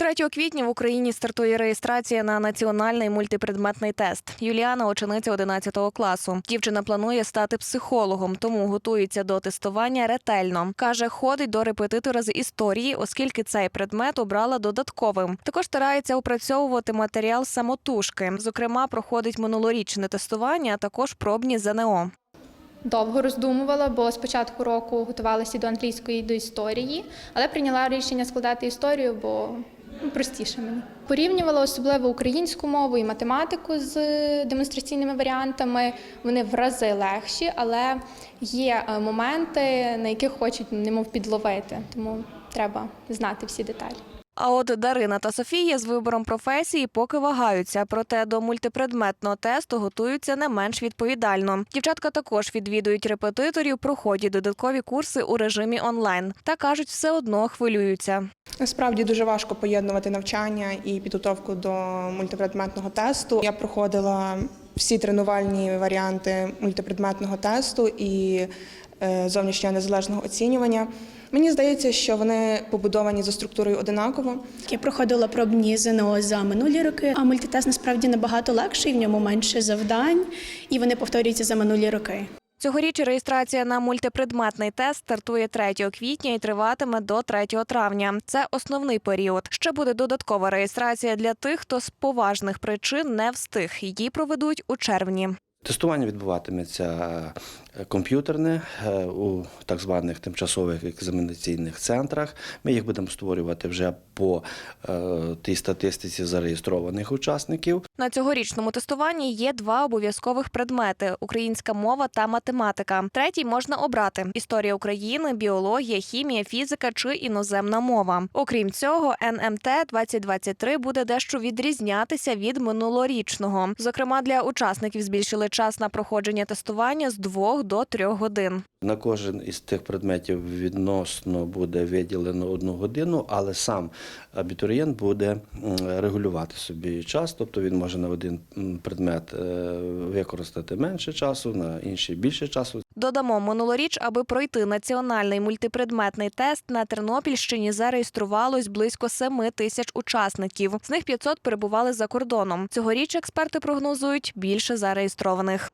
3 квітня в Україні стартує реєстрація на національний мультипредметний тест. Юліана учениця 11 класу. Дівчина планує стати психологом, тому готується до тестування ретельно. каже, ходить до репетитора з історії, оскільки цей предмет обрала додатковим. Також старається опрацьовувати матеріал самотужки. Зокрема, проходить минулорічне тестування, а також пробні ЗНО. Довго роздумувала, бо з початку року готувалася до англійської, до історії, але прийняла рішення складати історію, бо простіше мені. Порівнювала особливо українську мову і математику з демонстраційними варіантами. Вони в рази легші, але є е, моменти, на яких хочуть немов підловити, тому треба знати всі деталі. А от Дарина та Софія з вибором професії поки вагаються, проте до мультипредметного тесту готуються не менш відповідально. Дівчатка також відвідують репетиторів, проходять додаткові курси у режимі онлайн та кажуть, все одно хвилюються. Насправді дуже важко поєднувати навчання і підготовку до мультипредметного тесту. Я проходила всі тренувальні варіанти мультипредметного тесту і зовнішнього незалежного оцінювання. Мені здається, що вони побудовані за структурою одинаково. Я проходила пробні ЗНО за минулі роки, а мультитест насправді набагато легший, в ньому менше завдань, і вони повторюються за минулі роки. Цьогоріч реєстрація на мультипредметний тест стартує 3 квітня і триватиме до 3 травня. Це основний період. Ще буде додаткова реєстрація для тих, хто з поважних причин не встиг. Її проведуть у червні. Тестування відбуватиметься е, комп'ютерне е, у так званих тимчасових екзаменаційних центрах. Ми їх будемо створювати вже по е, тій статистиці зареєстрованих учасників. На цьогорічному тестуванні є два обов'язкових предмети: українська мова та математика. Третій можна обрати: історія України, біологія, хімія, фізика чи іноземна мова. Окрім цього, НМТ 2023 буде дещо відрізнятися від минулорічного. Зокрема, для учасників збільшили час на проходження тестування з двох до трьох годин. На кожен із тих предметів відносно буде виділено одну годину, але сам абітурієнт буде регулювати собі час, тобто він може на один предмет е, використати менше часу, на інший більше часу. Додамо минулоріч, аби пройти національний мультипредметний тест на Тернопільщині зареєструвалось близько 7 тисяч учасників. З них 500 перебували за кордоном. Цьогоріч експерти прогнозують більше зареєстрованих травмованих.